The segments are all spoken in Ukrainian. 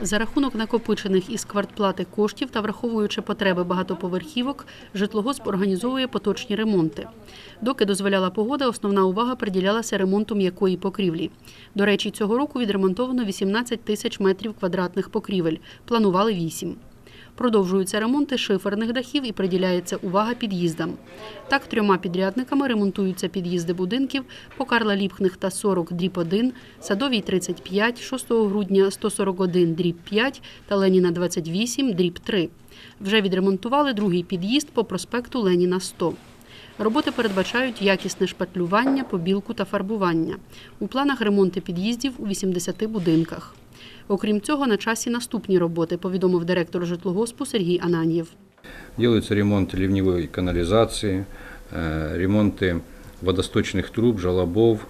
За рахунок накопичених із квартплати коштів та враховуючи потреби багатоповерхівок, житлогосп організовує поточні ремонти. Доки дозволяла погода, основна увага приділялася ремонту м'якої покрівлі. До речі, цього року відремонтовано 18 тисяч метрів квадратних покрівель. Планували 8. Продовжуються ремонти шиферних дахів і приділяється увага під'їздам. Так, трьома підрядниками ремонтуються під'їзди будинків по Карла Ліпхних та 40 дріб 1, Садовій 35, 6 грудня 141 дріб 5 та Леніна 28 дріб 3. Вже відремонтували другий під'їзд по проспекту Леніна 100. Роботи передбачають якісне шпатлювання, побілку та фарбування. У планах ремонти під'їздів у 80 будинках. Окрім цього, на часі наступні роботи, повідомив директор житлогоспу Сергій Ананьєв. Делаются ремонт ливневой канализации, э, ремонты водосточных труб, желобов,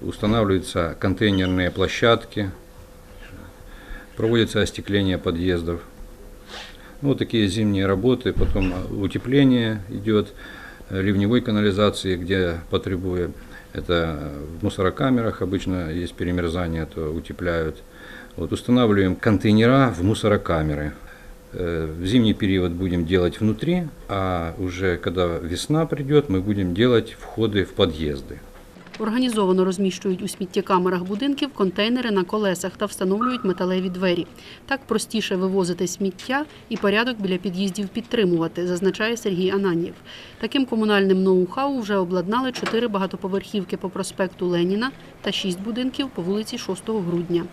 устанавливаются контейнерные площадки, проводится остекление подъездов. Ну, вот такие зимние работы, потом утепление идет э, ливневой канализации, где потребуем. Это в мусорокамерах обычно есть перемерзание, то утепляют. Вот устанавливаем контейнера в мусорокамеры. Э, В зимний период будем делать внутри, а уже когда весна придет, мы будем делать входы в подъезды. Організовано розміщують у сміттєкамерах будинків контейнери на колесах та встановлюють металеві двері. Так простіше вивозити сміття і порядок біля під'їздів підтримувати, зазначає Сергій Ананів. Таким комунальним ноу-хау вже обладнали чотири багатоповерхівки по проспекту Леніна та шість будинків по вулиці 6 грудня.